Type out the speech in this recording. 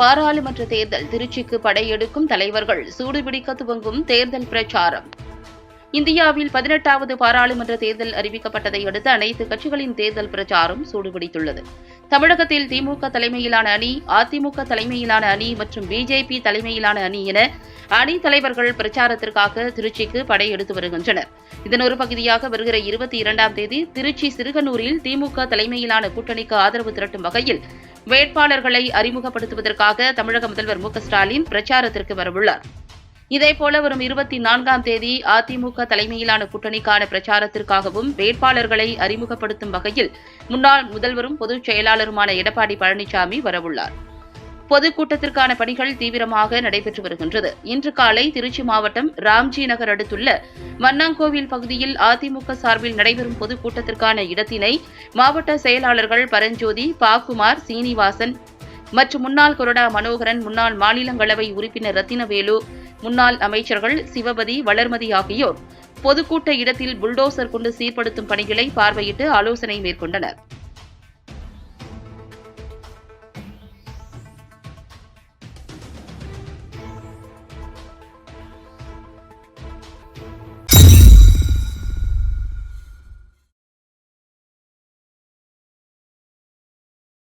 பாராளுமன்ற தேர்தல் திருச்சிக்கு படையெடுக்கும் தலைவர்கள் சூடுபிடிக்க துவங்கும் தேர்தல் பிரச்சாரம். இந்தியாவில் பதினெட்டாவது பாராளுமன்ற தேர்தல் அறிவிக்கப்பட்டதை அடுத்து அனைத்து கட்சிகளின் தேர்தல் பிரச்சாரம் சூடுபிடித்துள்ளது. தமிழகத்தில் திமுக தலைமையிலான அணி அதிமுக தலைமையிலான அணி மற்றும் பிஜேபி தலைமையிலான அணி என அணி தலைவர்கள் பிரச்சாரத்திற்காக திருச்சிக்கு படையெடுத்து வருகின்றனர். இதன் ஒரு பகுதியாக வருகிற இருபத்தி இரண்டாம் தேதி திருச்சி சிறுகனூரில் திமுக தலைமையிலான கூட்டணிக்கு ஆதரவு திரட்டும் வகையில் வேட்பாளர்களை அறிமுகப்படுத்துவதற்காக தமிழக முதல்வர் மு ஸ்டாலின் பிரச்சாரத்திற்கு வரவுள்ளார். இதேபோல வரும் இருபத்தி நான்காம் தேதி அதிமுக தலைமையிலான கூட்டணிக்கான பிரச்சாரத்திற்காகவும் வேட்பாளர்களை அறிமுகப்படுத்தும் வகையில் முன்னாள் முதல்வரும் பொதுச் செயலாளருமான எடப்பாடி பழனிசாமி வரவுள்ளார். பொதுக்கூட்டத்திற்கான பணிகள் தீவிரமாக நடைபெற்று வருகின்றது. இன்று காலை திருச்சி மாவட்டம் ராம்ஜி நகர் அடுத்துள்ள மன்னாங்கோவில் பகுதியில் அதிமுக சார்பில் நடைபெறும் பொதுக்கூட்டத்திற்கான இடத்தினை மாவட்ட செயலாளர்கள் பரஞ்சோதி பாக்குமார் சீனிவாசன் மற்றும் முன்னாள் கொறடா மனோகரன் முன்னாள் மாநிலங்களவை உறுப்பினர் ரத்தினவேலு முன்னாள் அமைச்சர்கள் சிவபதி வளர்மதி ஆகியோர் பொதுக்கூட்ட இடத்தில் புல்டோசர் கொண்டு சீர்படுத்தும் பணிகளை பார்வையிட்டு ஆலோசனை மேற்கொண்டனர்.